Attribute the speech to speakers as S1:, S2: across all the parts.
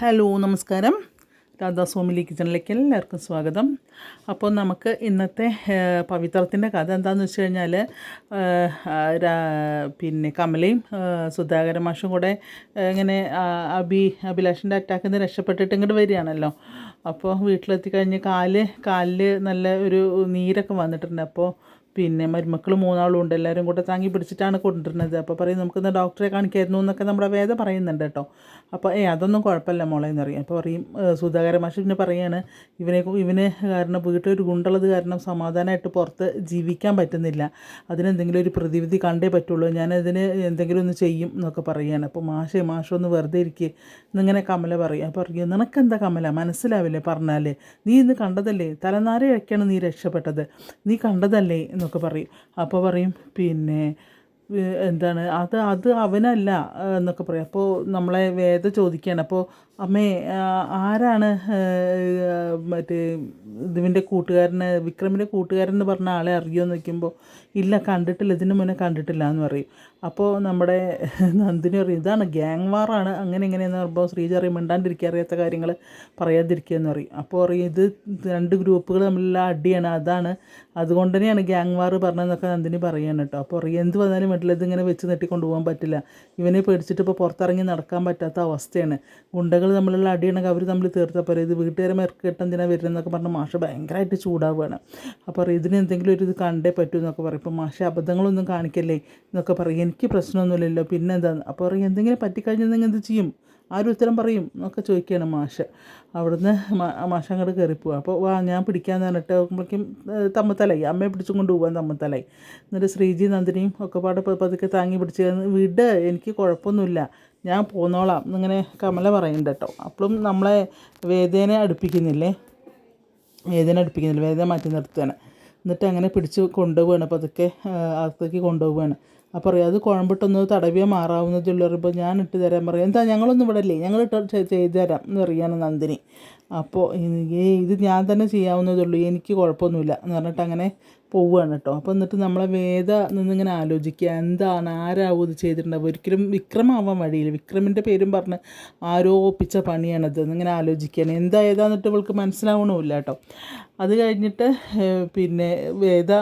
S1: Hello നമസ്കാരം. രാധാ രാധാസ്വാമിലി കിച്ചണിലേക്ക് എല്ലാവർക്കും സ്വാഗതം. അപ്പോൾ നമുക്ക് ഇന്നത്തെ പവിത്രത്തിന്റെ കഥ എന്താണെന്ന് വെച്ച് കഴിഞ്ഞാൽ പിന്നെ കമലയും സുധാകര മാഷും കൂടെ ഇങ്ങനെ അഭി അഭിലാഷിന്റെ അറ്റാക്കിൽ നിന്ന് രക്ഷപ്പെട്ടിട്ട് ഇങ്ങോട്ട് വരികയാണല്ലോ. അപ്പോൾ വീട്ടിലെത്തി കഴിഞ്ഞ് കാൽ കാലിൽ നല്ല ഒരു നീരൊക്കെ വന്നിട്ടുണ്ട്. അപ്പോൾ പിന്നെ മരുമക്കൾ മൂന്നാളും ഉണ്ട് എല്ലാവരും കൂടെ താങ്ങി പിടിച്ചിട്ടാണ് കൊണ്ടുവരുന്നത്. അപ്പോൾ പറയും നമുക്കിന്ന് ഡോക്ടറെ കാണിക്കായിരുന്നു എന്നൊക്കെ നമ്മുടെ വേദ പറയുന്നുണ്ട് കേട്ടോ. അപ്പോൾ ഏ അതൊന്നും കുഴപ്പമില്ല മോളെ എന്നറിയാം. അപ്പോൾ പറയും സുധാകര മാഷ് പിന്നെ പറയാണ് ഇവനെ ഇവന് കാരണം വീട്ടിലൊരു ഗുണ്ടുള്ളത് കാരണം സമാധാനമായിട്ട് പുറത്ത് ജീവിക്കാൻ പറ്റുന്നില്ല. അതിനെന്തെങ്കിലും ഒരു പ്രതിവിധി കണ്ടേ പറ്റുള്ളൂ. ഞാനതിന് എന്തെങ്കിലും ഒന്ന് ചെയ്യും എന്നൊക്കെ പറയുകയാണ് അപ്പോൾ മാഷേ മാഷൊന്ന് വെറുതെ ഇരിക്കുക എന്നിങ്ങനെ കമല പറയും. അപ്പോൾ പറയും നിനക്കെന്താ കമല? മനസ്സിലാവില്ലേ? പറഞ്ഞാൽ നീ ഇന്ന് കണ്ടതല്ലേ? തലനാരയൊക്കെയാണ് നീ രക്ഷപ്പെട്ടത്. നീ കണ്ടതല്ലേ? എന്നൊക്കെ പറയും. അപ്പോൾ പറയും പിന്നെ എന്താണ്? അത് അത് അവനല്ല എന്നൊക്കെ പറയും. അപ്പോൾ നമ്മളെ വേദ ചോദിക്കുകയാണ് അപ്പോൾ അമ്മേ ആരാണ് മറ്റേ ഇതിന്റെ കൂട്ടുകാരന് വിക്രമിന്റെ കൂട്ടുകാരൻ എന്ന് പറഞ്ഞ ആളെ അറിയുമോ എന്ന് ചോദിക്കുമ്പോൾ ഇല്ല കണ്ടിട്ടില്ല ഇതിന് മുന്നേ കണ്ടിട്ടില്ല എന്ന് പറയും. അപ്പോൾ നമ്മുടെ നന്ദിനി പറയും ഇതാണ് ഗ്യാങ് വാറാണ് അങ്ങനെ ഇങ്ങനെയെന്ന് പറയുമ്പോൾ ശ്രീജ അറിയും മിണ്ടാണ്ടിരിക്കുക അറിയാത്ത കാര്യങ്ങൾ പറയാതിരിക്കുക എന്ന് പറയും. അപ്പോൾ പറയും ഇത് രണ്ട് ഗ്രൂപ്പുകൾ തമ്മിലുള്ള അടിയാണ് അതാണ്. അതുകൊണ്ട് തന്നെയാണ് ഗ്യാങ് വാർ പറഞ്ഞതെന്നൊക്കെ നന്ദിനി പറയാണ് കേട്ടോ. അപ്പോൾ പറയും എന്ത് വന്നാലും വീട്ടിൽ ഇതിങ്ങനെ വെച്ച് നെട്ടിക്കൊണ്ട് കൊണ്ടുപോകാൻ പറ്റില്ല. ഇവനെ പേടിച്ചിട്ട് ഇപ്പോൾ പുറത്തിറങ്ങി നടക്കാൻ പറ്റാത്ത അവസ്ഥയാണ്. ഗുണ്ടകൾ തമ്മിലുള്ള അടിയാണെങ്കിൽ അവർ തമ്മിൽ തീർത്താൽ പോരെ ഇത് വീട്ടുകാരെ മെറുക്കിട്ട് എന്തിനാണ് വരുന്നതെന്നൊക്കെ പറഞ്ഞ് മാഷ് ഭയങ്കരമായിട്ട് ചൂടാവുകയാണ്. അപ്പോൾ ഇതിന് എന്തെങ്കിലും ഒരു ഇത് കണ്ടേ പറ്റൂ എന്നൊക്കെ പറയും. ഇപ്പോൾ മാഷ് അബദ്ധങ്ങളൊന്നും കാണിക്കല്ലേ എന്നൊക്കെ പറയും. എനിക്ക് പ്രശ്നമൊന്നുമില്ലല്ലോ പിന്നെ എന്താന്ന് അപ്പോൾ പറയും എന്തെങ്കിലും പറ്റിക്കഴിഞ്ഞാൽ നിങ്ങൾ എന്ത് ചെയ്യും? ആരും ഉത്തരം പറയും എന്നൊക്കെ ചോദിക്കുകയാണ് മാഷ്. അവിടുന്ന് മാഷ് അങ്ങോട്ട് കയറിപ്പോവുക അപ്പോൾ വാ ഞാൻ പിടിക്കാന്ന് പറഞ്ഞിട്ട് നോക്കുമ്പോഴേക്കും തമ്മത്തലായി. അമ്മയെ പിടിച്ചും കൊണ്ട് പോകാൻ തമ്മത്തലായി. എന്നിട്ട് ശ്രീജി നന്ദിനിയും ഒക്കെ പാടെ പതുക്കെ താങ്ങി പിടിച്ച് വിട് എനിക്ക് കുഴപ്പമൊന്നുമില്ല. ഞാൻ പോന്നോളാം. എന്നിങ്ങനെ കമല പറയുന്നുണ്ട് കേട്ടോ. അപ്പോഴും നമ്മളെ വേദനെ അടുപ്പിക്കുന്നില്ലേ? വേദന അടുപ്പിക്കുന്നില്ല? വേദന മാറ്റി നിർത്തുകയാണ് എന്നിട്ട് അങ്ങനെ പിടിച്ച് കൊണ്ടുപോവാണ്. അപ്പോൾ അതൊക്കെ അകത്തേക്ക് കൊണ്ടുപോവുകയാണ് അപ്പോൾ പറയും അത് കുഴമ്പിട്ടൊന്ന് തടവിയാൽ മാറാവുന്നതുള്ളൂ പറയുമ്പോൾ ഞാൻ ഇട്ട് തരാൻ പറയും. എന്താ ഞങ്ങളൊന്നും ഇവിടെ ഇല്ലേ? ഞങ്ങൾ ഇട്ട് ചെയ്ത് തരാം എന്ന് പറയാണ് നന്ദിനി. അപ്പോൾ ഇത് ഞാൻ തന്നെ ചെയ്യാവുന്നതുള്ളൂ എനിക്ക് കുഴപ്പമൊന്നുമില്ല എന്ന് പറഞ്ഞിട്ട് അങ്ങനെ പോവുകയാണ് കേട്ടോ അപ്പോൾ എന്നിട്ട് നമ്മളെ വേദ നിന്നിങ്ങനെ ആലോചിക്കുക. എന്താണ്? ആരാവും ഇത് ചെയ്തിട്ടുണ്ടാവുക? ഒരിക്കലും വിക്രമാവാൻ വഴിയില്ല. വിക്രമിന്റെ പേരും പറഞ്ഞ് ആരോപിച്ച പണിയാണത്. എന്നിങ്ങനെ ആലോചിക്കുകയാണ്. എന്താ ഏതാന്നിട്ട് ഇവൾക്ക് മനസ്സിലാവണമില്ല കേട്ടോ അത് കഴിഞ്ഞിട്ട് പിന്നെ വേദ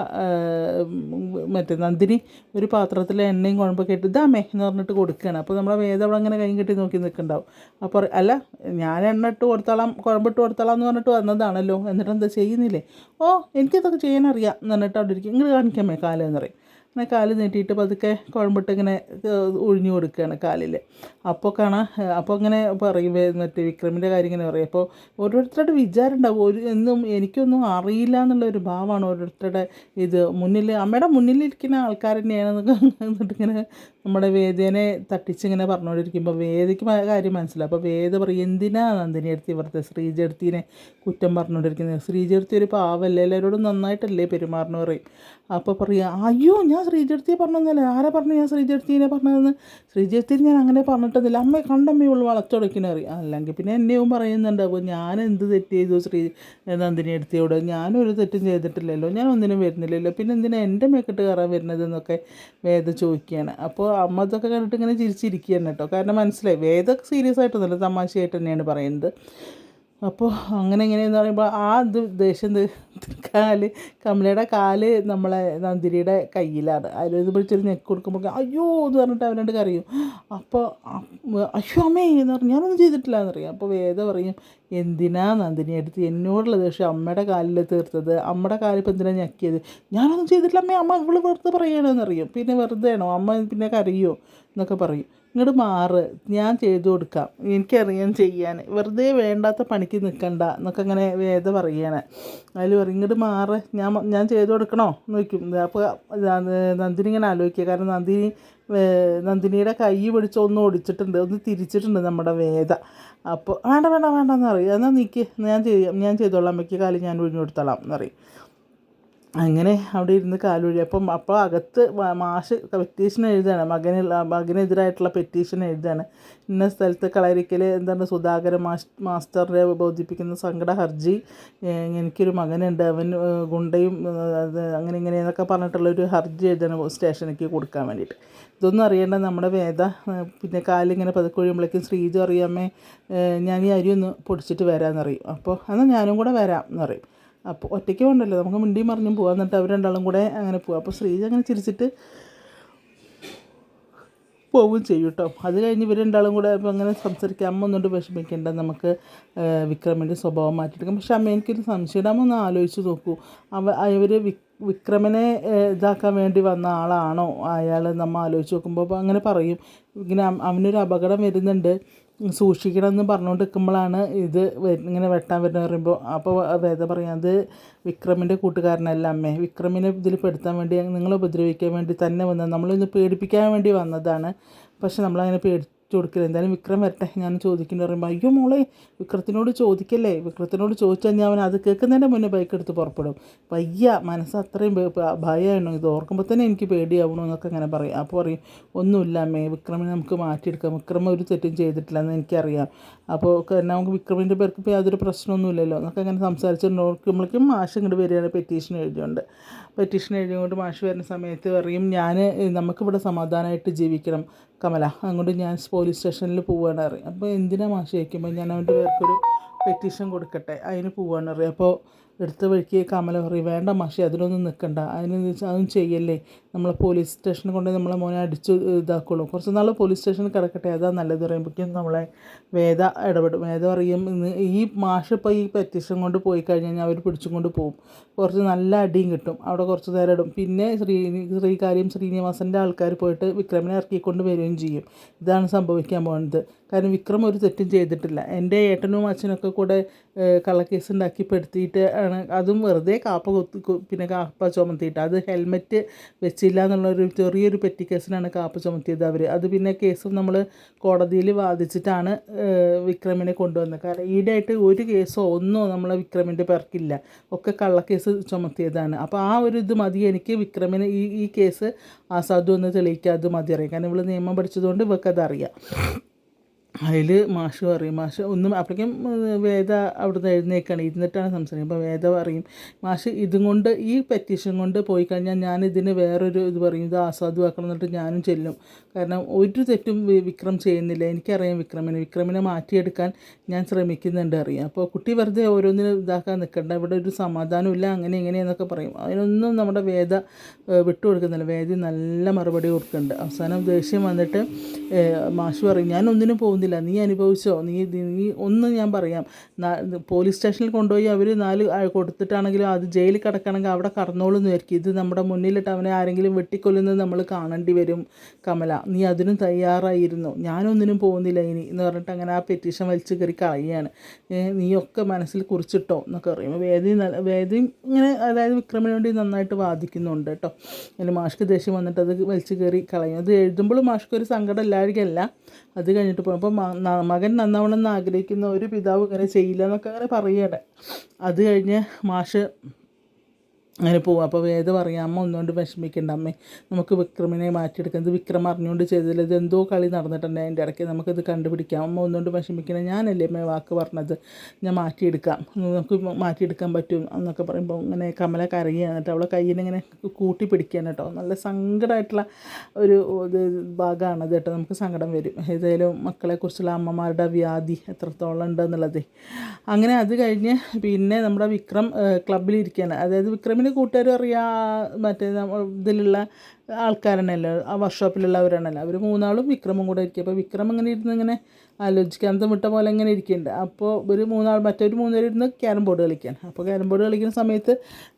S1: മറ്റേ നന്ദിനി ഒരു പാത്രത്തിൽ എണ്ണയും കുഴമ്പൊക്കെ ഇട്ട് ഇതാമേ എന്ന് പറഞ്ഞിട്ട് കൊടുക്കുകയാണ്. അപ്പോൾ നമ്മളെ വേദ അവിടെ അങ്ങനെ കൈ കെട്ടി നോക്കി നിൽക്കുന്നുണ്ടാവും. അപ്പോൾ അല്ല ഞാൻ എണ്ണ ഇട്ട് കൊടുത്തോളാം കുഴമ്പിട്ട് കൊടുത്തോളാം എന്ന് പറഞ്ഞിട്ട് വന്നതാണല്ലോ. എന്നിട്ട് എന്താ ചെയ്യുന്നില്ലേ? ഓ എനിക്കിതൊക്കെ എന്ന് പറഞ്ഞിട്ട് അവിടെ ഇരിക്കും. ഇങ്ങനെ കാണിക്കാമേ കാലം എന്ന് പറയും. അങ്ങനെ കാൽ നീട്ടിയിട്ട് പതുക്കെ കുഴമ്പിട്ട് ഇങ്ങനെ ഒഴിഞ്ഞു കൊടുക്കുകയാണ് കാലിൽ അപ്പോൾ കാണാം അപ്പോൾ ഇങ്ങനെ പറയും മറ്റേ വിക്രമിന്റെ കാര്യം ഇങ്ങനെ പറയും. അപ്പോൾ ഓരോരുത്തരുടെ വിചാരം ഉണ്ടാവും. ഒരു എന്നും എനിക്കൊന്നും അറിയില്ല എന്നുള്ള ഒരു ഭാവമാണ് ഓരോരുത്തരുടെ ഇത്. മുന്നിൽ അമ്മയുടെ മുന്നിലിരിക്കുന്ന ആൾക്കാർ തന്നെയാണെന്നൊക്കെ എന്നിട്ട് ഇങ്ങനെ നമ്മുടെ വേദേനെ തട്ടിച്ചിങ്ങനെ പറഞ്ഞുകൊണ്ടിരിക്കുമ്പോൾ വേദയ്ക്ക് കാര്യം മനസ്സിലാവും. അപ്പോൾ വേദ പറയും എന്തിനാ നന്ദിനി എടുത്തി ഇവിടുത്തെ ശ്രീജെടുത്തിനെ കുറ്റം പറഞ്ഞുകൊണ്ടിരിക്കുന്നത് ശ്രീജെടുത്തി ഒരു പാവല്ലേ? എല്ലാവരോടും നന്നായിട്ടല്ലേ പെരുമാറണം പറയും. അപ്പോൾ പറയുക അയ്യോ ഞാൻ ശ്രീജടുത്തിയെ പറഞ്ഞതല്ലേ ആരാ പറഞ്ഞു ഞാൻ ശ്രീജ്യർത്തിനെ പറഞ്ഞതെന്ന്? ശ്രീജ്യർത്തി ഞാൻ അങ്ങനെ പറഞ്ഞിട്ടൊന്നുമില്ല. അമ്മയെ കണ്ടമ്മയെ ഉള്ളു വളച്ചൊടക്കിനെ അറിയാം. അല്ലെങ്കിൽ പിന്നെ എന്നെയും പറയുന്നുണ്ട് അപ്പോൾ ഞാൻ എന്ത് തെറ്റ് ചെയ്തു ശ്രീ നന്ദിനി എടുത്തിയോട് ഞാനൊരു തെറ്റും ചെയ്തിട്ടില്ലല്ലോ. ഞാൻ ഒന്നിനും വരുന്നില്ലല്ലോ. പിന്നെ എന്തിനാ എന്റെ മേക്കിട്ട് കയറാൻ വരുന്നത് എന്നൊക്കെ വേദ ചോദിക്കുകയാണ്. അപ്പോൾ അമ്മ ഇതൊക്കെ കണ്ടിട്ട് ഇങ്ങനെ ചിരിച്ചിരിക്കുകയാണ് കേട്ടോ. കാരണം മനസ്സിലായി വേദ സീരിയസ് ആയിട്ടൊന്നുമില്ല. തമാശയായിട്ട് തന്നെയാണ് പറയുന്നത്. അപ്പോൾ അങ്ങനെ എങ്ങനെയെന്ന് പറയുമ്പോൾ ആ ഇത് ദേഷ്യം കാൽ കമലയുടെ കാൽ നമ്മളെ നന്ദിനിയുടെ കയ്യിലാണ്. അതിലൊരു പിടിച്ചൊരു നെക്ക് കൊടുക്കുമ്പോൾ അയ്യോ എന്ന് പറഞ്ഞിട്ട് അവനോട് കറിയും അപ്പോൾ അയ്യോ അമ്മേ എന്ന് പറഞ്ഞു ഞാനൊന്നും ചെയ്തിട്ടില്ല എന്നറിയാം അപ്പോൾ വേദ പറയും എന്തിനാ നന്ദിനി എടുത്ത് എന്നോടുള്ള ദേഷ്യം? അമ്മയുടെ കാലിൽ തീർത്തത്. അമ്മയുടെ കാലിപ്പോൾ എന്തിനാ ഞെക്കിയത്? ഞാനൊന്നും ചെയ്തിട്ടില്ല. അമ്മേ അമ്മ ഇവൾ വെറുതെ പറയണമെന്നറിയും പിന്നെ വെറുതെ ആണോ അമ്മ പിന്നെ കരയോ? എന്നൊക്കെ പറയും. ഇങ്ങോട്ട് മാറ്. ഞാൻ ചെയ്തു കൊടുക്കാം. എനിക്കറിയാം ചെയ്യാൻ. വെറുതെ വേണ്ടാത്ത പണിക്ക് നിൽക്കണ്ട എന്നൊക്കെ അങ്ങനെ വേദ പറയുകയാണ് അതിൽ പറയും ഇങ്ങോട്ട് മാറ്. ഞാൻ ഞാൻ ചെയ്തു കൊടുക്കണോ? എന്ന് വയ്ക്കും അപ്പോൾ നന്ദിനി ഇങ്ങനെ ആലോചിക്കുക. കാരണം നന്ദിനി നന്ദിനിയുടെ കൈ പിടിച്ച് ഒന്ന് ഒടിച്ചിട്ടുണ്ട് ഒന്ന് തിരിച്ചിട്ടുണ്ട് നമ്മുടെ വേദ. അപ്പോൾ വേണ്ട വേണ്ട വേണ്ട എന്ന് പറയും. എന്നാൽ നിൽക്ക് ഞാൻ ചെയ്യാം. ഞാൻ ചെയ്തോളാം. അമ്മയ്ക്ക് കാലം ഞാൻ ഒഴിഞ്ഞു കൊടുത്തോളാം എന്ന് പറയും. അങ്ങനെ അവിടെ ഇരുന്ന് കാലൊഴി അപ്പം അപ്പോൾ അകത്ത് മാഷ് പെറ്റീഷൻ എഴുതുകയാണ്. മകനുള്ള മകനെതിരായിട്ടുള്ള പെറ്റീഷൻ എഴുതുകയാണ്. ഇന്ന സ്ഥലത്ത് കളരിക്കൽ എന്താണ് സുധാകരൻ മാസ് മാസ്റ്ററിനെ ബോധിപ്പിക്കുന്ന സങ്കട ഹർജി എനിക്കൊരു മകനുണ്ട്. അവൻ ഗുണ്ടയും അങ്ങനെ ഇങ്ങനെ എന്നൊക്കെ പറഞ്ഞിട്ടുള്ളൊരു ഹർജി എഴുതാണ് സ്റ്റേഷനിലേക്ക് കൊടുക്കാൻ വേണ്ടിയിട്ട്. ഇതൊന്നും അറിയേണ്ട നമ്മുടെ വേദ പിന്നെ കാലിങ്ങനെ പതുക്കെ ഒഴിയുമ്പോഴേക്കും ശ്രീജു അറിയാമേ ഞാൻ ഈ അരി ഒന്ന് പൊടിച്ചിട്ട് വരാമെന്നറിയും അപ്പോൾ എന്നാൽ ഞാനും കൂടെ വരാം എന്നറിയും അപ്പോൾ ഒറ്റയ്ക്ക് പോകണ്ടല്ലോ നമുക്ക് മിണ്ടിയും മറിഞ്ഞും പോകാം എന്നിട്ട് അവർ രണ്ടാളും കൂടെ അങ്ങനെ പോകാം അപ്പോൾ ശ്രീജ അങ്ങനെ ചിരിച്ചിട്ട് പോവും ചെയ്യും കേട്ടോ അത് കഴിഞ്ഞ് ഇവർ രണ്ടാളും കൂടെ അപ്പോൾ അങ്ങനെ സംസാരിക്കുക അമ്മ ഒന്നുകൊണ്ട് വിഷമിക്കേണ്ട. നമുക്ക് വിക്രമിന്റെ സ്വഭാവം മാറ്റിയെടുക്കാം. പക്ഷെ അമ്മ എനിക്കൊരു സംശയം അമ്മ ഒന്ന് ആലോചിച്ച് നോക്കൂ. അവ ഇവർ വിക്രമനെ ഇതാക്കാൻ വേണ്ടി വന്ന ആളാണോ? അയാൾ നമ്മൾ ആലോചിച്ച് നോക്കുമ്പോൾ അപ്പോൾ അങ്ങനെ പറയും. ഇങ്ങനെ അവനൊരു അപകടം വരുന്നുണ്ട്. സൂക്ഷിക്കണം എന്ന് പറഞ്ഞുകൊണ്ട് നിൽക്കുമ്പോഴാണ് ഇത് ഇങ്ങനെ വെട്ടാൻ വരുന്നത് പറയുമ്പോൾ അപ്പോൾ വേദ പറയുന്നത് വിക്രമിന്റെ കൂട്ടുകാരനല്ല അമ്മേ. വിക്രമിനെ ഇതിൽ പെടുത്താൻ വേണ്ടി നിങ്ങളെ ഉപദ്രവിക്കാൻ വേണ്ടി തന്നെ വന്നത്. നമ്മളിന്ന് പേടിപ്പിക്കാൻ വേണ്ടി വന്നതാണ്. പക്ഷെ നമ്മളങ്ങനെ പേടിച്ചു കൊടുക്കില്ല എന്തായാലും വിക്രം വരട്ടെ ഞാൻ ചോദിക്കുന്നു പറയുമ്പോൾ അയ്യോ മോളെ വിക്രത്തിനോട് ചോദിക്കല്ലേ? വിക്രത്തിനോട് ചോദിച്ചു ഞാൻ അവൻ അത് കേൾക്കുന്നതിന്റെ മുന്നേ ബൈക്ക് എടുത്ത് പുറപ്പെടും. പയ്യ മനസ്സ് അത്രയും ഭയ- ഭയമാണ് ഇത് ഓർക്കുമ്പോൾ തന്നെ എനിക്ക് പേടിയാവണോ എന്നൊക്കെ അങ്ങനെ പറയും. അപ്പോൾ പറയും ഒന്നുമില്ല അമ്മേ വിക്രമിനെ നമുക്ക് മാറ്റിയെടുക്കാം. വിക്രം ഒരു തെറ്റും ചെയ്തിട്ടില്ല എന്ന് എനിക്കറിയാം. അപ്പോൾ നമുക്ക് വിക്രമിന്റെ പേർക്ക് യാതൊരു പ്രശ്നമൊന്നുമില്ലല്ലോ എന്നൊക്കെ അങ്ങനെ സംസാരിച്ചുകൊണ്ടിരിക്കുമ്പോഴേക്കും മാഷ് ഇങ്ങോട്ട് വരികയാണ് പെറ്റീഷൻ എഴുതിയുണ്ട്. പെറ്റീഷൻ എഴുതിക്കൊണ്ട് മാഷ് വരുന്ന സമയത്ത് പറയും ഞാൻ നമുക്കിവിടെ സമാധാനമായിട്ട് ജീവിക്കണം കമല. അങ്ങോട്ട് ഞാൻ പോലീസ് സ്റ്റേഷനിൽ പോവുകയാണ് അറിയാം അപ്പോൾ എന്തിനാണ് മാഷ് ചോദിക്കുമ്പോൾ ഞാൻ അവന്റെ പേർക്കൊരു പെറ്റീഷൻ കൊടുക്കട്ടെ അതിന് പോവുകയാണ് അറിയാം അപ്പോൾ എടുത്ത വഴിക്ക് കമല പറയും വേണ്ട മാഷി അതിനൊന്നും നിൽക്കണ്ട അതിന് അതൊന്നും ചെയ്യല്ലേ. നമ്മളെ പോലീസ് സ്റ്റേഷനിൽ കൊണ്ട് നമ്മളെ മോനെ അടിച്ച് ഇതാക്കുള്ളൂ. കുറച്ച് നാൾ പോലീസ് സ്റ്റേഷനിൽ കിടക്കട്ടെ അതാ നല്ലത് പറയുമ്പോഴേക്കും നമ്മളെ വേദ ഇടപെടും. വേദ പറയും ഈ മാഷ് ഇപ്പോൾ ഈ പെറ്റീഷൻ കൊണ്ട് പോയി കഴിഞ്ഞ് കഴിഞ്ഞാൽ അവർ പിടിച്ചും കൊണ്ട് പോകും കുറച്ച് നല്ല അടിയും കിട്ടും. അവിടെ കുറച്ച് നേരം ഇടും. പിന്നെ ശ്രീ ശ്രീകാര്യം ശ്രീനിവാസന്റെ ആൾക്കാർ പോയിട്ട് വിക്രമിനെ ഇറക്കിക്കൊണ്ട് വരികയും ചെയ്യും. ഇതാണ് സംഭവിക്കാൻ പോകുന്നത്. കാരണം വിക്രം ഒരു തെറ്റും ചെയ്തിട്ടില്ല. എന്റെ ഏട്ടനും അച്ഛനൊക്കെ കൂടെ കള്ളക്കേസ് ഉണ്ടാക്കി പെടുത്തിയിട്ട് ആണ് അതും വെറുതെ കാപ്പ കൊത്തി പിന്നെ കാപ്പ ചുമത്തിയിട്ട്. അത് ഹെൽമെറ്റ് വെച്ചില്ല എന്നുള്ളൊരു ചെറിയൊരു പെറ്റി കേസിനാണ് കാപ്പ ചുമത്തിയത് അവർ അത് പിന്നെ കേസ് നമ്മൾ കോടതിയിൽ വാദിച്ചിട്ടാണ് വിക്രമിനെ കൊണ്ടുവന്നത്. കാരണം ഈടായിട്ട് ഒരു കേസോ ഒന്നോ നമ്മൾ വിക്രമിന്റെ പേർക്കില്ല ഒക്കെ കള്ളക്കേസ് ചുമത്തിയതാണ്. അപ്പോൾ ആ ഒരു ഇത് മതി. എനിക്ക് വിക്രമിന് ഈ ഈ കേസ് ആസാദു എന്ന് തെളിയിക്കാതെ മതി അറിയാം കാരണം ഇവൾ നിയമം പഠിച്ചതുകൊണ്ട് ഇവൾക്കത് അറിയാം അതിൽ മാഷ് പറയും മാഷ് ഒന്നും അപ്പോഴേക്കും വേദ അവിടുന്ന് എഴുന്നേക്കാണ്. ഇരുന്നിട്ടാണ് സംസാരിക്കുന്നത്. അപ്പോൾ വേദ പറയും മാഷ് ഇതും കൊണ്ട് ഈ പെറ്റീഷൻ കൊണ്ട് പോയി കഴിഞ്ഞാൽ ഞാൻ ഇതിന് വേറൊരു ഇത് പറയും ഇത് ആസ്വാദമാക്കണം എന്നിട്ട് ഞാനും ചെല്ലും. കാരണം ഒരു തെറ്റും വിക്രം ചെയ്യുന്നില്ല. എനിക്കറിയാം വിക്രമിനെ. വിക്രമിനെ മാറ്റിയെടുക്കാൻ ഞാൻ ശ്രമിക്കുന്നുണ്ട് അറിയാം. അപ്പോൾ കുട്ടി വെറുതെ ഓരോന്നിനും ഇതാക്കാൻ നിൽക്കണ്ട. ഇവിടെ ഒരു സമാധാനമില്ല അങ്ങനെ ഇങ്ങനെ എന്നൊക്കെ പറയും. അതിനൊന്നും നമ്മുടെ വേദ വിട്ടു വിട്ടുകൊടുക്കുന്നില്ല വേദ നല്ല മറുപടി കൊടുക്കുന്നുണ്ട്. അവസാനം ദേഷ്യം വന്നിട്ട് മാഷ് പറയും ഞാൻ ഒന്നിനും പോകുന്നില്ല. നീ അനുഭവിച്ചോ? നീ നീ- ഒന്ന് ഞാൻ പറയാം. പോലീസ് സ്റ്റേഷനിൽ കൊണ്ടുപോയി അവർ നാല് കൊടുത്തിട്ടാണെങ്കിലും അത് ജയിലിൽ കിടക്കണമെങ്കിൽ അവിടെ കടന്നോളൂ എന്ന് വിചാരിക്കും. ഇത് നമ്മുടെ മുന്നിലിട്ട് അവനെ ആരെങ്കിലും വെട്ടിക്കൊല്ലുന്നത് നമ്മൾ കാണേണ്ടി വരും കമല. നീ അതിനും തയ്യാറായിരുന്നു. ഞാനൊന്നിനും പോകുന്നില്ല ഇനി എന്ന് പറഞ്ഞിട്ട് അങ്ങനെ ആ പെറ്റീഷൻ വലിച്ചു കയറി കളയാണ് നീയൊക്കെ മനസ്സിൽ കുറിച്ചിട്ടോ എന്നൊക്കെ പറയുമ്പോൾ വേദി വേദിയും ഇങ്ങനെ അതായത് വിക്രമിന് വേണ്ടി നന്നായിട്ട് വാദിക്കുന്നുണ്ട് കേട്ടോ. അതിൽ മാഷ്ക്ക് ദേഷ്യം വന്നിട്ട് അത് വലിച്ചു കയറി കളയും. അത് എഴുതുമ്പോൾ മാഷ്ക്ക് ഒരു സങ്കടം ഇല്ലായിരിക്കല്ല. അത് കഴിഞ്ഞിട്ട് പോകും. അപ്പോൾ മകൻ നന്നാവണം എന്ന് ആഗ്രഹിക്കുന്ന ഒരു പിതാവ് ഇങ്ങനെ ചെയ്യില്ല എന്നൊക്കെ അങ്ങനെ പറയുകയാണ് അത് കഴിഞ്ഞ് മാഷ് അങ്ങനെ പോവും. അപ്പോൾ വേദ പറയാം അമ്മ ഒന്നുകൊണ്ട് വിഷമിക്കേണ്ട അമ്മേ. നമുക്ക് വിക്രമിനെ മാറ്റിയെടുക്കാം ഇത് വിക്രം അറിഞ്ഞുകൊണ്ട് ചെയ്തതിൽ ഇത് എന്തോ കളി നടന്നിട്ടുണ്ട്. അതിന്റെ ഇടയ്ക്ക് നമുക്കിത് കണ്ടുപിടിക്കാം. അമ്മ ഒന്നുകൊണ്ട് വിഷമിക്കണേ ഞാനല്ലേ അമ്മ വാക്ക് പറഞ്ഞത്? ഞാൻ മാറ്റിയെടുക്കാം. നമുക്ക് മാറ്റിയെടുക്കാൻ പറ്റും എന്നൊക്കെ പറയുമ്പോൾ ഇങ്ങനെ കമല കരയുകയാണ്. അവളെ കയ്യിൽ ഇങ്ങനെ കൂട്ടി പിടിക്കാൻ കേട്ടോ. നല്ല സങ്കടമായിട്ടുള്ള ഒരു ഇത് ഭാഗമാണത് കേട്ടോ. നമുക്ക് സങ്കടം വരും. ഏതായാലും മക്കളെക്കുറിച്ചുള്ള അമ്മമാരുടെ വ്യാധി എത്രത്തോളം ഉണ്ടെന്നുള്ളത്. അങ്ങനെ അത് കഴിഞ്ഞ് പിന്നെ നമ്മുടെ വിക്രം ക്ലബിലിരിക്കുകയാണ് അതായത് വിക്രമിന് കൂട്ടുകാരും അറിയാം മറ്റേ ഇതിലുള്ള ആൾക്കാരാണല്ലോ ആ വർക്ക്ഷോപ്പിലുള്ളവരാണല്ലോ അവർ മൂന്നാളും വിക്രമും കൂടെ ഇരിക്കും അപ്പോൾ വിക്രം ഇങ്ങനെ ഇരുന്ന് ഇങ്ങനെ ആലോചിക്കാനത്തെ വിട്ട പോലെ ഇങ്ങനെ ഇരിക്കുന്നുണ്ട് അപ്പോൾ ഒരു മൂന്നാൾ മറ്റൊരു മൂന്നുപേർ ഇരുന്ന് ക്യാരം ബോർഡ് കളിക്കാൻ അപ്പോൾ ക്യാരം ബോർഡ് കളിക്കുന്ന സമയത്ത്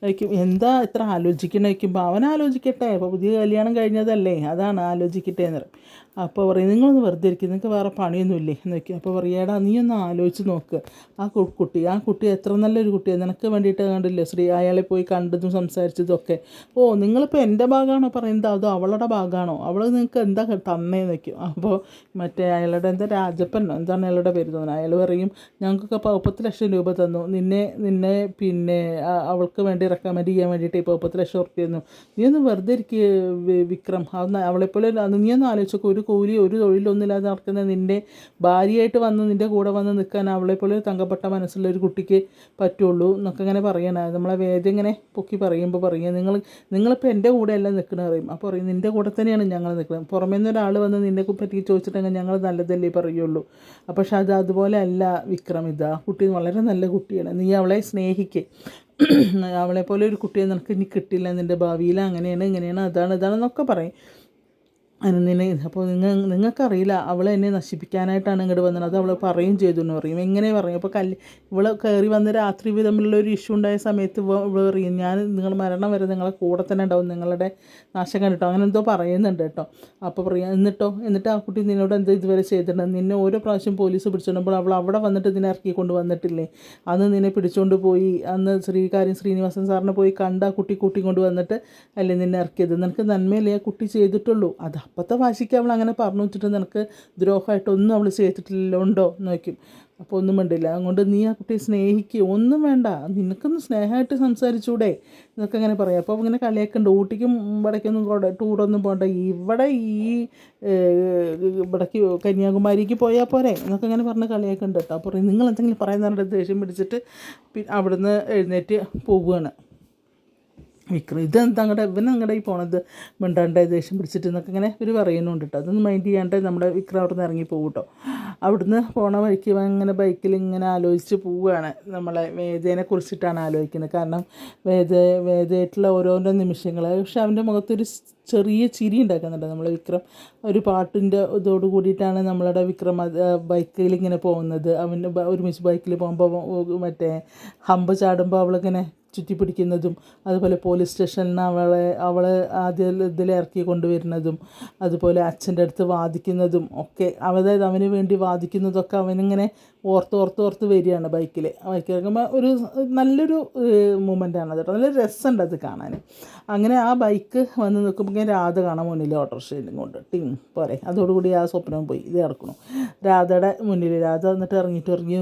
S1: വയ്ക്കും എന്താ ഇത്ര ആലോചിക്കണ? വയ്ക്കുമ്പോൾ അവൻ ആലോചിക്കട്ടെ. അപ്പോൾ പുതിയ കല്യാണം കഴിഞ്ഞതല്ലേ? അതാണ് ആലോചിക്കട്ടെ എന്ന് പറയും. അപ്പോൾ പറയും നിങ്ങളൊന്ന് വെറുതെ ഇരിക്കും. നിങ്ങൾക്ക് വേറെ പണിയൊന്നുമില്ലേ? എന്ന് വയ്ക്കും അപ്പോൾ പറയാടാ നീ ഒന്ന് ആലോചിച്ച് നോക്ക്. ആ കുട്ടി ആ കുട്ടി എത്ര നല്ലൊരു കുട്ടിയാണ് നിനക്ക് വേണ്ടിയിട്ട് കണ്ടില്ലേ? ശ്രീ അയാളെ പോയി കണ്ടതും സംസാരിച്ചതും ഒക്കെ ഓ നിങ്ങളിപ്പോൾ എന്റെ ഭാഗമാണോ പറയുന്നത്? അതോ അവളുടെ ഭാഗമാണോ? അവൾ നിങ്ങൾക്ക് എന്താ തന്നേന്ന് വയ്ക്കും അപ്പോൾ മറ്റേ അയാളുടെ എന്താ രാജ രാജപ്പൻ എന്താണ് അയാളുടെ പേര് തോന്നുന്നത് അയാൾ പറയും ഞങ്ങൾക്കൊക്കെ ഇപ്പോൾ മുപ്പത്തി ലക്ഷം രൂപ തന്നു. നിന്നെ നിന്നെ പിന്നെ അവൾക്ക് വേണ്ടി റെക്കമെൻഡ് ചെയ്യാൻ വേണ്ടിയിട്ട് ഇപ്പോൾ മുപ്പത്തി ലക്ഷം ഉറപ്പ് തന്നു നീ ഒന്ന് വെറുതെ ഇരിക്കുക വിക്രം. അത് അവളെപ്പോലെ നീ ഒന്ന് ആലോചിച്ചൊക്കെ. ഒരു കൂലി ഒരു തൊഴിലൊന്നുമില്ലാതെ നടക്കുന്ന നിന്റെ ഭാര്യയായിട്ട് വന്ന് നിന്റെ കൂടെ വന്ന് നിൽക്കാൻ അവളെപ്പോലെ തങ്കപ്പെട്ട മനസ്സുള്ള ഒരു കുട്ടിക്ക് പറ്റുള്ളൂ എന്നൊക്കെ ഇങ്ങനെ പറയണ. നമ്മളെ വേദം ഇങ്ങനെ പൊക്കി പറയുമ്പോൾ പറയുക നിങ്ങൾ നിങ്ങളിപ്പോൾ എന്റെ കൂടെ അല്ല നിൽക്കണ? പറയും. അപ്പോൾ പറയും നിന്റെ കൂടെ തന്നെയാണ് ഞങ്ങൾ നിൽക്കുന്നത്. പുറമേ നിന്ന് ഒരാൾ വന്ന് നിന്നെ പറ്റി ചോദിച്ചിട്ടെങ്കിൽ ഞങ്ങൾ നല്ലതല്ലേ പറയുള്ളൂ. അപ്പോൾ പക്ഷെ അത് അതുപോലെ അല്ല വിക്രം ഇത് കുട്ടി വളരെ നല്ല കുട്ടിയാണ്. നീ അവളെ സ്നേഹിക്കേ. അവളെ പോലെ ഒരു കുട്ടിയെ നിനക്ക് ഇനി കിട്ടില്ല നിന്റെ ഭാവിയിൽ അങ്ങനെയാണ് ഇങ്ങനെയാണ് അതാണ് ഇതാണെന്നൊക്കെ പറയും. നിന്നെ അപ്പോൾ നിങ്ങൾ നിങ്ങൾക്കറിയില്ല അവളെ എന്നെ നശിപ്പിക്കാനായിട്ടാണ് ഇങ്ങോട്ട് വന്നത്. അത് അവൾ പറയുകയും ചെയ്തു എന്ന് പറയും. എങ്ങനെ പറയും? അപ്പോൾ കല്ല് ഇവൾ കയറി വന്ന രാത്രി തമ്മിലുള്ള ഒരു ഇഷ്യൂ ഉണ്ടായ സമയത്ത് ഇവ- ഇവൾ പറയും ഞാൻ നിങ്ങൾ മരണം വരെ നിങ്ങളെ കൂടെ തന്നെ ഉണ്ടാവും. നിങ്ങളുടെ നാശം കണ്ടിട്ടോ? അങ്ങനെ എന്തോ പറയുന്നുണ്ട് കേട്ടോ. അപ്പോൾ പറയാം എന്നിട്ടോ? എന്നിട്ട് ആ കുട്ടി നിന്നോട് എന്ത് ഇതുവരെ ചെയ്തിട്ടുണ്ട്? നിന്നെ ഓരോ പ്രാവശ്യം പോലീസ് പിടിച്ചോണ്ടുമ്പോൾ അവൾ അവിടെ വന്നിട്ട് ഇതിനെ ഇറക്കി കൊണ്ട് വന്നിട്ടില്ലേ? അന്ന് നിന്നെ പിടിച്ചുകൊണ്ട് പോയി അന്ന് ശ്രീകാര്യം ശ്രീനിവാസൻ സാറിനെ പോയി കണ്ട ആ കുട്ടി കൂട്ടിക്കൊണ്ട് വന്നിട്ട് അല്ലേ നിന്നെ ഇറക്കിയത്? നിനക്ക് നന്മയല്ലേ ആ കുട്ടി ചെയ്തിട്ടുള്ളൂ? അത് അപ്പത്തെ വാശിക്ക് അവൾ അങ്ങനെ പറഞ്ഞു വെച്ചിട്ട് നിനക്ക് ദ്രോഹമായിട്ടൊന്നും അവൾ ചെയ്തിട്ടില്ലല്ലോ ഉണ്ടോ എന്ന് നോക്കും അപ്പോൾ ഒന്നും വേണ്ടില്ല അതുകൊണ്ട് നീ ആ കുട്ടിയെ സ്നേഹിക്കുക ഒന്നും വേണ്ട. നിനക്കൊന്ന് സ്നേഹമായിട്ട് സംസാരിച്ചൂടെ. എന്നൊക്കെ അങ്ങനെ പറയാം. അപ്പോൾ ഇങ്ങനെ കളിയാക്കുന്നുണ്ട് ഊട്ടിക്കും ഇവിടേക്കൊന്നും കൂടെ ടൂറൊന്നും പോകണ്ട ഇവിടെ ഈ ഇവിടേക്ക് കന്യാകുമാരിക്ക് പോയാൽ പോരെ. എന്നൊക്കെ ഇങ്ങനെ പറഞ്ഞ് ഉണ്ട് കേട്ടോ. അപ്പോൾ നിങ്ങൾ എന്തെങ്കിലും പറയുന്നവരുടെ ദേഷ്യം പിടിച്ചിട്ട് പിന്നെ അവിടുന്ന് എഴുന്നേറ്റ് പോവുകയാണ്. വിക്രം. ഇതെന്താ അങ്ങടെ ഇവൻ അങ്ങടെ ഈ പോണത് മിണ്ടാണ്ട് ദേഷ്യം പിടിച്ചിട്ട് എന്നൊക്കെ ഇങ്ങനെ ഇവർ പറയുന്നുണ്ട് കേട്ടോ. അതൊന്നും മൈൻഡ് ചെയ്യാണ്ട് നമ്മുടെ വിക്രം അവിടെ നിന്ന് ഇറങ്ങി പോകും കേട്ടോ. അവിടുന്ന് പോണ വഴിക്ക് ഇങ്ങനെ ബൈക്കിൽ ഇങ്ങനെ ആലോചിച്ച് പോവുകയാണ് നമ്മളെ വേദനെ കുറിച്ചിട്ടാണ് ആലോചിക്കുന്നത്. കാരണം വേദ വേദയായിട്ടുള്ള ഓരോരോ നിമിഷങ്ങൾ പക്ഷെ അവന്റെ മുഖത്തൊരു ചെറിയ ചിരി ഉണ്ടാക്കുന്നുണ്ട് നമ്മളെ വിക്രം. ഒരു പാട്ടിന്റെ ഇതോട് കൂടിയിട്ടാണ് നമ്മളുടെ വിക്രം ബൈക്കിൽ ഇങ്ങനെ പോകുന്നത്. അവന്റെ ഒരുമിച്ച് ബൈക്കിൽ പോകുമ്പോൾ മറ്റേ ഹമ്പ് ചാടുമ്പോൾ അവളിങ്ങനെ ചുറ്റിപ്പിടിക്കുന്നതും അതുപോലെ പോലീസ് സ്റ്റേഷനിൽ നിന്ന് അവളെ അവളെ ആദ്യ ഇതിൽ ഇറക്കി കൊണ്ടുവരുന്നതും അതുപോലെ അച്ഛന്റെ അടുത്ത് വാദിക്കുന്നതും ഒക്കെ. അതായത് അവന് വേണ്ടി വാദിക്കുന്നതൊക്കെ അവനിങ്ങനെ ഓർത്ത് ഓർത്ത് ഓർത്ത് വരികയാണ് ബൈക്കിൽ ബൈക്കിൽ ഇറങ്ങുമ്പോൾ ഒരു നല്ലൊരു മൂമെന്റാണ് കേട്ടോ. നല്ല രസമുണ്ട് അത് കാണാൻ. അങ്ങനെ ആ ബൈക്ക് വന്ന് നിൽക്കുമ്പോൾ രാധ കാണാൻ മുന്നിൽ ഓട്ടോറിക്ഷയിലും കൊണ്ട് ടിങ് പോരെ. അതോടുകൂടി ആ സ്വപ്നം പോയി. ഇത് ഇറക്കണം രാധയുടെ മുന്നിൽ രാധ വന്നിട്ട് ഇറങ്ങിയിട്ട് ഇറങ്ങി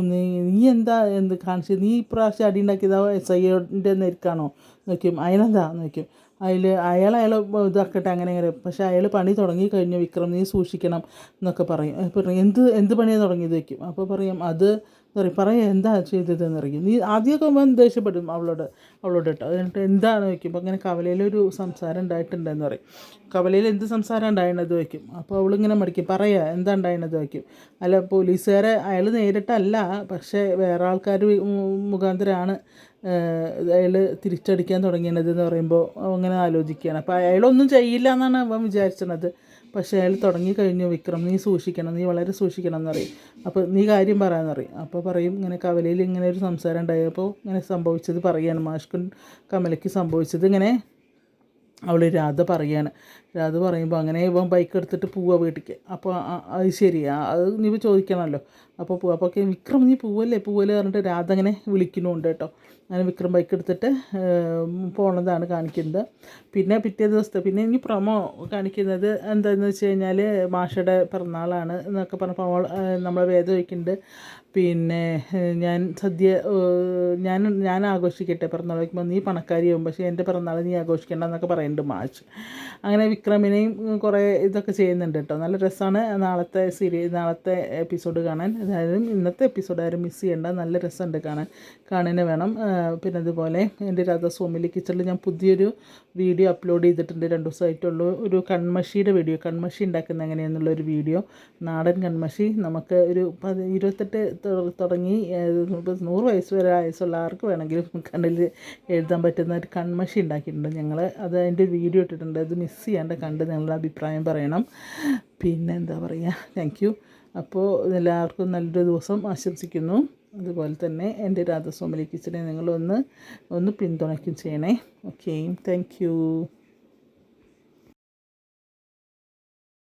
S1: നീ എന്താ എന്ത് കാണിച്ചത് നീ ഇപ്രാവശ്യം അടി ഉണ്ടാക്കിയതാ എസ് ഐയുടെ നെരുക്കാണോ? നോക്കും അതിനെന്താ നോക്കും അതിൽ അയാൾ അയാൾ ഇതാക്കട്ടെ അങ്ങനെ അങ്ങനെ പക്ഷേ അയാൾ പണി തുടങ്ങി കഴിഞ്ഞു വിക്രം നീ സൂക്ഷിക്കണം എന്നൊക്കെ പറയും. എന്ത് എന്ത് പണിയാണ് തുടങ്ങിയത്? വയ്ക്കും അപ്പോൾ പറയും അത് പറയും പറയാം എന്താ ചെയ്തതെന്ന് പറയും നീ ആദ്യമൊക്കെ വന്ന് ദേഷ്യപ്പെടും അവളോട് അവളോട് കേട്ടോ എന്നിട്ട് എന്താണ് വയ്ക്കുമ്പോൾ അങ്ങനെ കവലയിലൊരു സംസാരം ഉണ്ടായിട്ടുണ്ടെന്ന് പറയും. കവലയിൽ എന്ത് സംസാരം ഉണ്ടായിരുന്നത് വയ്ക്കും അപ്പോൾ അവളിങ്ങനെ മടിക്കും പറയാ എന്താ ഉണ്ടായിരുന്നത് വയ്ക്കും അല്ല പോലീസുകാരെ അയാൾ നേരിട്ടല്ല പക്ഷേ വേറെ ആൾക്കാർ മുഖാന്തരമാണ് അയാൾ തിരിച്ചടിക്കാൻ തുടങ്ങിയത് എന്ന് പറയുമ്പോൾ അങ്ങനെ ആലോചിക്കുകയാണ്. അപ്പോൾ അയാളൊന്നും ചെയ്യില്ല എന്നാണ് അവൻ വിചാരിച്ചത് പക്ഷേ അയാൾ തുടങ്ങിക്കഴിഞ്ഞു വിക്രം നീ സൂക്ഷിക്കണം നീ വളരെ സൂക്ഷിക്കണം എന്ന് അപ്പോൾ നീ കാര്യം പറയാമെന്ന് പറയും. അപ്പോൾ പറയും ഇങ്ങനെ കവലയിൽ ഇങ്ങനെ ഒരു സംസാരം ഉണ്ടായപ്പോൾ ഇങ്ങനെ സംഭവിച്ചത് പറയാണ്. മാഷ്കുൻ കമലയ്ക്ക് സംഭവിച്ചത് ഇങ്ങനെ അവൾ രാധ പറയാണ്. രാധ പറയുമ്പോൾ അങ്ങനെ ഇവൻ ബൈക്ക് എടുത്തിട്ട് പോവുക വീട്ടിലേക്ക് അപ്പോൾ അത് ശരി. അത് നീ ചോദിക്കണമല്ലോ അപ്പോൾ പോവുക അപ്പോൾ വിക്രം നീ പോവല്ലേ? പോവല്ലേ പറഞ്ഞിട്ട് രാധ അങ്ങനെ വിളിക്കുന്നുണ്ട് കേട്ടോ. അങ്ങനെ വിക്രം ബൈക്ക് എടുത്തിട്ട് പോണതാണ് കാണിക്കുന്നത്. പിന്നെ പിറ്റേ ദിവസത്തെ പിന്നെ ഇനി പ്രൊമോ കാണിക്കുന്നത് എന്താണെന്ന് വെച്ച് കഴിഞ്ഞാൽ മാഷയുടെ പിറന്നാളാണ് എന്നൊക്കെ പറഞ്ഞപ്പോൾ അവൾ നമ്മളെ വേദം വയ്ക്കുന്നുണ്ട് പിന്നെ ഞാൻ സദ്യ ഞാൻ ഞാൻ ആഘോഷിക്കട്ടെ പിറന്നാൾ വയ്ക്കുമ്പോൾ നീ പണക്കാരിയാവും. പക്ഷേ എന്റെ പിറന്നാൾ നീ ആഘോഷിക്കേണ്ട എന്നൊക്കെ പറയുന്നുണ്ട് മാഷ്. അങ്ങനെ വിക്രമിനെയും കുറേ ഇതൊക്കെ ചെയ്യുന്നുണ്ട് കേട്ടോ. നല്ല രസമാണ് നാളത്തെ സീരിയൽ നാളത്തെ എപ്പിസോഡ് കാണാൻ. അതായത് ഇന്നത്തെ എപ്പിസോഡ് ആരും മിസ് ചെയ്യേണ്ട. നല്ല രസമുണ്ട് കാണാൻ. കാണുന്നതിന് വേണം. പിന്നെ അതുപോലെ എന്റെ രാധാസ്വാമിലി കിച്ചണിൽ ഞാൻ പുതിയൊരു വീഡിയോ അപ്ലോഡ് ചെയ്തിട്ടുണ്ട്. രണ്ട് ദിവസമായിട്ടുള്ളൂ. ഒരു കൺമഷിയുടെ വീഡിയോ. കൺമഷി ഉണ്ടാക്കുന്ന എങ്ങനെയാണെന്നുള്ളൊരു വീഡിയോ. നാടൻ കൺമഷി. നമുക്ക് ഒരു പതി ഇരുപത്തെട്ട് തുടങ്ങി ഇപ്പോൾ ഇപ്പം നൂറ് വയസ്സ് വരെ വയസ്സുള്ള ആർക്ക് വേണമെങ്കിലും കണ്ണിൽ എഴുതാൻ പറ്റുന്ന ഒരു കൺമഷി ഉണ്ടാക്കിയിട്ടുണ്ട്. ഞങ്ങൾ അത് അതിന്റെ വീഡിയോ ഇട്ടിട്ടുണ്ട്. അത് മിസ് ചെയ്യാണ്ട് കണ്ട് നിങ്ങളുടെ അഭിപ്രായം പറയണം. പിന്നെ എന്താ പറയുക താങ്ക് യു അപ്പോൾ എല്ലാവർക്കും നല്ലൊരു ദിവസം ആശംസിക്കുന്നു. അതുപോലെ തന്നെ എന്റെ രാധാസ്വാമിലി കിച്ചനെ നിങ്ങളൊന്ന് ഒന്ന് പിന്തുണയ്ക്കും ചെയ്യണേ. Okay thank